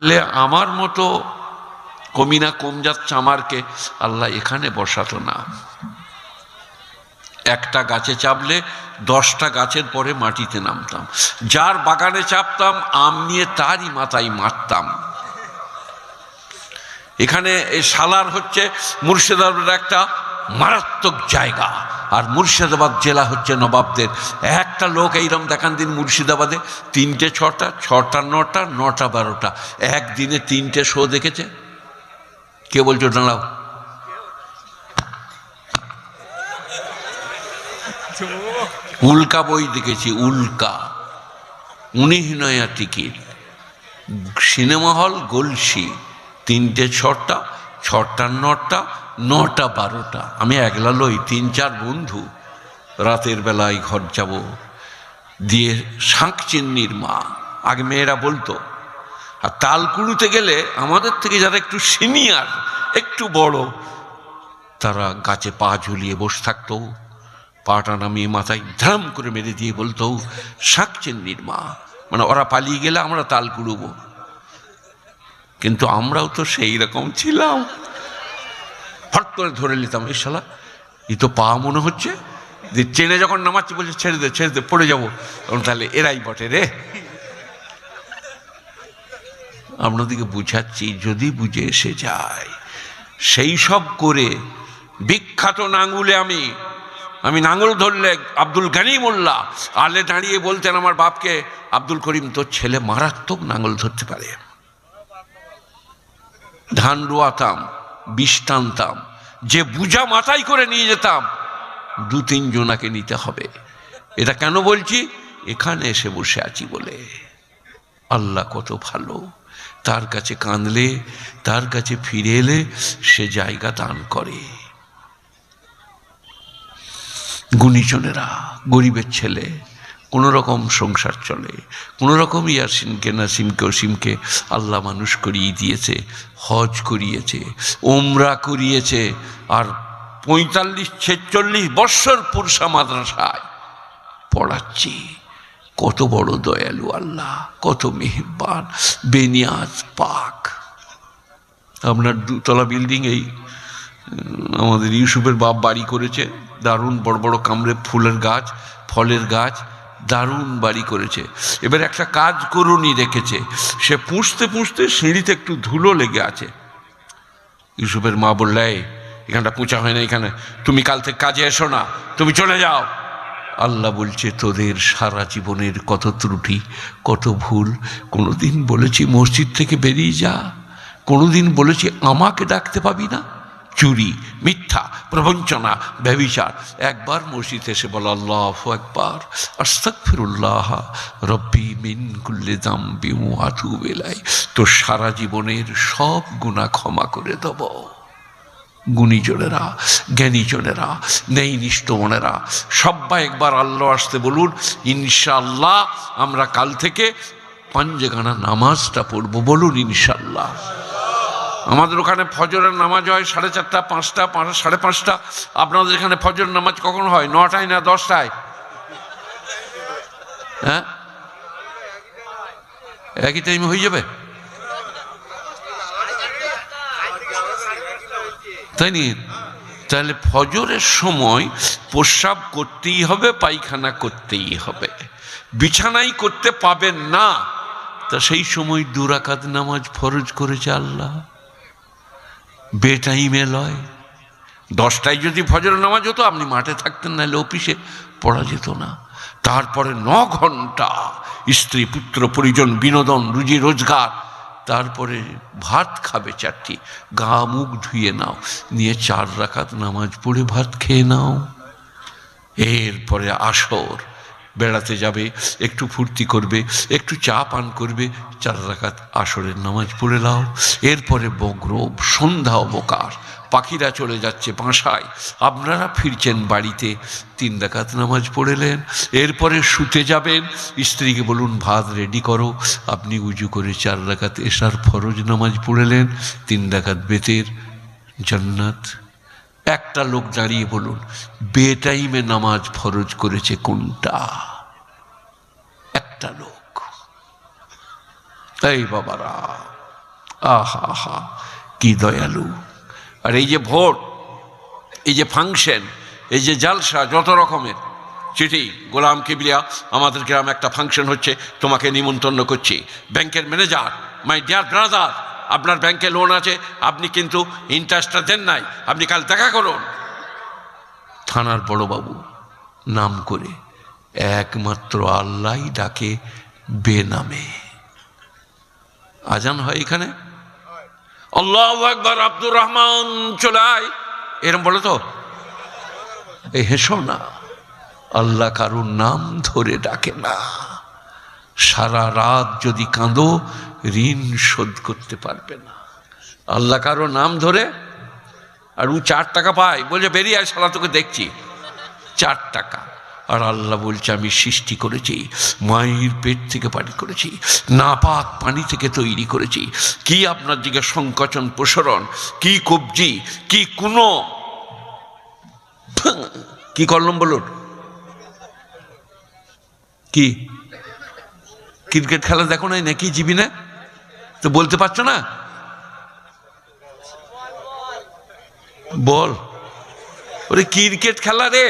তাহলে আমার মতো কমিনা কম যাচ্ছে আমারকে। আল্লাহ এখানে বসাতো না। একটা গাছে চাপলে দশটা গাছের পরে মাটিতে নামতাম। যার বাগানে চাপতাম, আম নিয়ে তারই মাথায় মারতাম। এখানে এই সালার হচ্ছে মুর্শিদাবাদের একটা মারাত্মক জায়গা। আর মুর্শিদাবাদ জেলা হচ্ছে নবাবদের। একটা লোক এইরকম দেখান দিন মুর্শিদাবাদে, তিনটে, ছটা ছটা, নটা নটা, বারোটা। একদিনে তিনটে শো দেখেছে? কে বলছো দাঁড়াও উল্কা বই দেখেছি, উল্কা। উনিশ নয়া টিকিট। Cinema hall, Galsi. তিনটে, ছটা ছটা, নটা নটা বারোটা। আমি একলা লই তিন চার বন্ধু। রাতের বেলায় ঘর যাব। দিয়ে শাঁখ চিন্নির মা। আগে মেয়েরা বলতো, আর তালকুড়ুতে গেলে আমাদের থেকে যারা একটু সিনিয়র, একটু বড়, তারা গাছে পা ঝুলিয়ে বসে থাকতো। পাটা নামিয়ে মাথায় ধ্রাম করে মেরে দিয়ে বলতো, শাঁখ চিন্নির মা মানে ওরা পালিয়ে গেলে আমরা তাল কুড়ুবো। কিন্তু আমরাও তো সেই রকম ছিলাম। হট করে ধরে নিতাম এই তো পা মনে হচ্ছে, যে চেনে যখন নামাচ্ছি বলছে, ছেড়ে দে ছেড়ে দে, পড়ে যাব। তখন তাহলে এরাই বটে রে। আপনাদেরকে বুঝাচ্ছি, যদি বুঝে এসে যায়, সেই সব করে বিখ্যাত নাঙ্গুলে আমি আমি নাঙ্গল ধরলে আব্দুল গানি মোল্লা আলে দাঁড়িয়ে বলতেন আমার বাপকে, আব্দুল করিম, তোর ছেলে মারাত্মক নাঙ্গল ধরতে পারে। ধান রোয়াতাম টানতাম যে বুঝা মাথায় করে নিয়ে যেতাম, দু তিন জনাকে নিতে হবে। এটা কেন বলছি? এখানে এসে বসে আছি বলে। আল্লাহ কত ভালো। তার কাছে কাঁদলে, তার কাছে ফিরে এলে সে জায়গা দান করে। গুণীজনেরা, গরিবের ছেলে কোনো রকম সংসার চলে, কোনো রকম ইয়াসিনকে নাসিমকে অসীমকে আল্লাহ মানুষ করিয়ে দিয়েছে, হজ করিয়েছে ওমরা করিয়েছে, আর পঁয়তাল্লিশ, ছেচল্লিশ বৎসর পুরসা মাদ্রাসায় পড়াচ্ছি। কত বড় দয়ালু আল্লাহ, কত মেহরবান, বেনিয়াজ পাক। আপনার দুতলা বিল্ডিং এই আমাদের ইউসুফের বাপ বাড়ি করেছে, দারুণ বড় বড় কামড়ে ফুলের গাছ, ফলের গাছ দারুণ বাড়ি করেছে। এবার একটা কাজ করুনি রেখেছে সে পুষতে পুষতে সিঁড়িতে একটু ধুলো লেগে আছে। ইউসুফের মা বললে এখানটা পুঁচা হয় না, এখানে তুমি কাল থেকে কাজে এসো না, তুমি চলে যাও। আল্লাহ বলছে, তোদের সারা জীবনের কত ত্রুটি, কত ভুল, কোনোদিন বলেছি মসজিদ থেকে বেরিয়ে যা, কোনোদিন বলেছি আমাকে ডাকতে পাবি না। চুরি, মিথ্যা, প্রবঞ্চনা ব্যবিচার একবার মসজিদ এসে বল, আল্লাহ একবার আস্তাক ফিরুল্লাহ রব্বি মিন কুল্লে দাম বিমু আতু বেলাই তো সারা জীবনের সব গুণা ক্ষমা করে দেব। গুণীজনেরা জ্ঞানীজনেরা নেই নিষ্ঠমনেরা সবাই একবার আল্লাহ আসতে বলুন ইনশাল্লাহ আমরা কাল থেকে পাঞ্জেগানা নামাজটা পড়ব, বলুন ইনশাল্লাহ আমাদের ওখানে ফজরের নামাজ হয় সাড়ে চারটা, পাঁচটা, পাঁচ, সাড়ে পাঁচটা। আপনাদের এখানে ফজর নামাজ কখন হয়? নটায় না দশটায়? হ্যাঁ? একই টাইমে হয়ে যাবে? তাই নি তাহলে ফজরের সময় প্রস্রাব করতেই হবে, পায়খানা করতেই হবে। বিছানাই করতে পাবেন না। তা সেই সময় দুরাকাত নামাজ ফরজ করেছে আল্লাহ। বেটাইমে লয়। দশটায় যদি ফজর নামাজ হতো, আপনি মাঠে থাকতেন নাহলে অফিসে পড়া যেত না। তারপরে ন ঘণ্টা স্ত্রী, পুত্র, পরিজন, বিনোদন, রুজি, রোজগার, তারপরে ভাত খাবে চারটি। গা মুখ ধুয়ে নাও, নিয়ে চার রাখাত নামাজ পড়ে ভাত খেয়ে নাও। এরপরে আসর বেড়াতে যাবে, একটু ফুর্তি করবে, একটু চা পান করবে, চার রাকাত আসরের নামাজ পড়ে নাও। এরপরে বগ্রব সন্ধ্যা অবকাশ পাখিরা চলে যাচ্ছে বাসায়। আপনারা ফিরছেন বাড়িতে, তিন রাকাত নামাজ পড়েলেন। এরপরে শুতে যাবেন, স্ত্রীকে বলুন, ভাত রেডি করো। আপনি উজু করে চার রাকাত এসার ফরজ নামাজ পড়েলেন, তিন রাকাত বেতের, জান্নাত। একটা লোক দাঁড়িয়ে বলুন, বেটাইমে নামাজ ফরজ করেছে কোনটা? একটা লোক। এই বাবারা, আহা হা কি দয়ালু। আর এই যে ভোট, এই যে ফাংশন, এই যে জালসা, যত রকমের, চিঠি, গোলাম কিবলিয়া, আমাদের গ্রামে একটা ফাংশন হচ্ছে, তোমাকে নিমন্ত্রণ করছি। ব্যাংকের ম্যানেজার, মাই ডিয়ার ব্রাদার আপনার ব্যাংকে লোন আছে, আপনি কিন্তু ইন্টারেস্টটা দেন নাই, আপনি কাল দেখা করুন। থানার বড়বাবু নাম করে একমাত্র আল্লাহ ডাকে বেনামে। আজান হয় এখানে? আল্লাহ একবার আব্দুর রহমান চলে আয়। এরম বলো তো? এই হেসো না, আল্লাহ কারুর নাম ধরে ডাকে না। সারা রাত যদি কাঁদো, ঋণ শোধ করতে পারবে না। আল্লাহ কারও নাম ধরে, আর ও চার টাকা পায় বলছে বেরিয়ে আয় সারা তোকে দেখছি। চার টাকা। আর আল্লাহ বলছে, আমি সৃষ্টি করেছি, মায়ের পেট থেকে পানি করেছি, নাপাক পানি থেকে তৈরি করেছি। কি আপনার দিকে সংকোচন, প্রসারণ, কি কবজি, কি কোনো? কি করলাম বলুন? কি? ক্রিকেট খেলা দেখো নাই, নাকি জিবি না? তো বলতে পারছ না? বল। ওরে ক্রিকেট খেলা রে।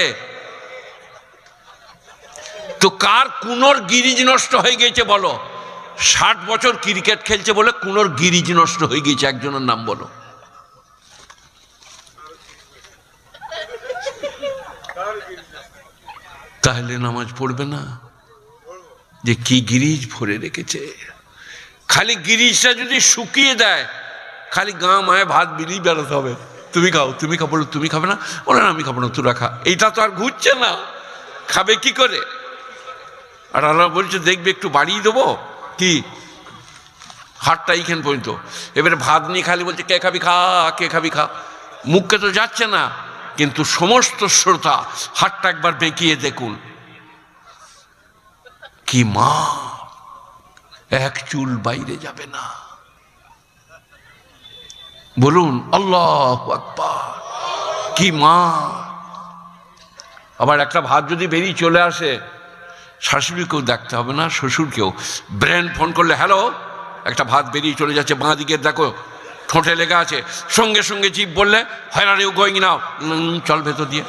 তো কার কুনোর গিরিজ নষ্ট হয়ে গেছে বলো? ষাট বছর ক্রিকেট খেলছে বলে কুনোর গিরিজ নষ্ট হয়ে গেছে, একজনের নাম বলো। তাহলে নামাজ পড়বে না? যে কি গিরিজ ভরে রেখেছে। খালি গিরিজটা যদি শুকিয়ে দেয়, খালি গা মায়ে ভাত বিলিয়ে বেরোতে হবে। তুমি খাও, তুমি খাব তুমি খাবে না? না, আমি খাব না, তুই রাখা। এইটা তো আর ঘুরছে না। খাবে কি করে? আর আল্লাহ বলছে, দেখবে একটু বাড়িয়ে দেবো? কি? হাটটা এইখান পর্যন্ত। এবারে ভাত নিয়ে খালি বলছে, কে খাবি খা, কে খাবি খা? মুখকে তো যাচ্ছে না, কিন্তু সমস্ত শ্রোতা হাটটা একবার বেঁকিয়ে দেখুন। কি মা? এক চুল বাইরে যাবে না। বলুন, আল্লাহ কি মা? আবার একটা ভাত যদি বেরিয়ে চলে আসে, শাশুড়িকেও দেখতে হবে না, শ্বশুরকেও। ব্রেন ফোন করলে, হ্যালো, একটা ভাত বেরিয়ে চলে যাচ্ছে, বাঁ দিকে দেখো, ঠোঁটে লেগে আছে। সঙ্গে সঙ্গে জীব বললে হয়রানি গোয়িং নাও। চল ভেতর দিয়ে।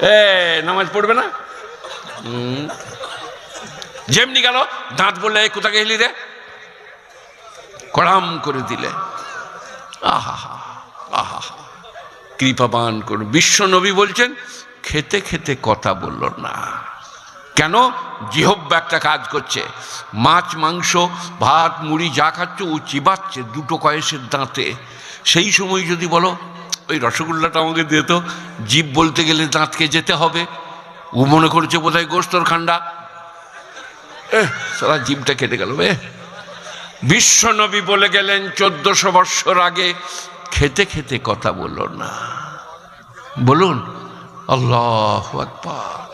এ, নামাজ পড়বে না। যেমনি গেল, দাঁত বললে, "এই কোথা গেলি রে? কড়াম করে দিলে। আহা আহা কৃপাবান করুন। বিশ্ব নবী বলছেন, খেতে খেতে কথা বলল না। কেন? জিহব্বা একটা কাজ করছে। মাছ, মাংস, ভাত, মুড়ি যা খাচ্ছে, ও চিবাচ্ছে দুটো কয়েসের দাঁতে। সেই সময় যদি বলো, ওই রসগোল্লাটা আমাকে দে তো। জীব বলতে গেলে দাঁতকে যেতে হবে। ও মনে করেছে বোধহয় গোস্তর খান্ডা। সারা জিমটা কেটে গেল বে বিশ্বনবী বলে গেলেন, চোদ্দশো বৎসর আগে খেতে খেতে কথা বলল না। বলুন, আল্লাহ আকবার।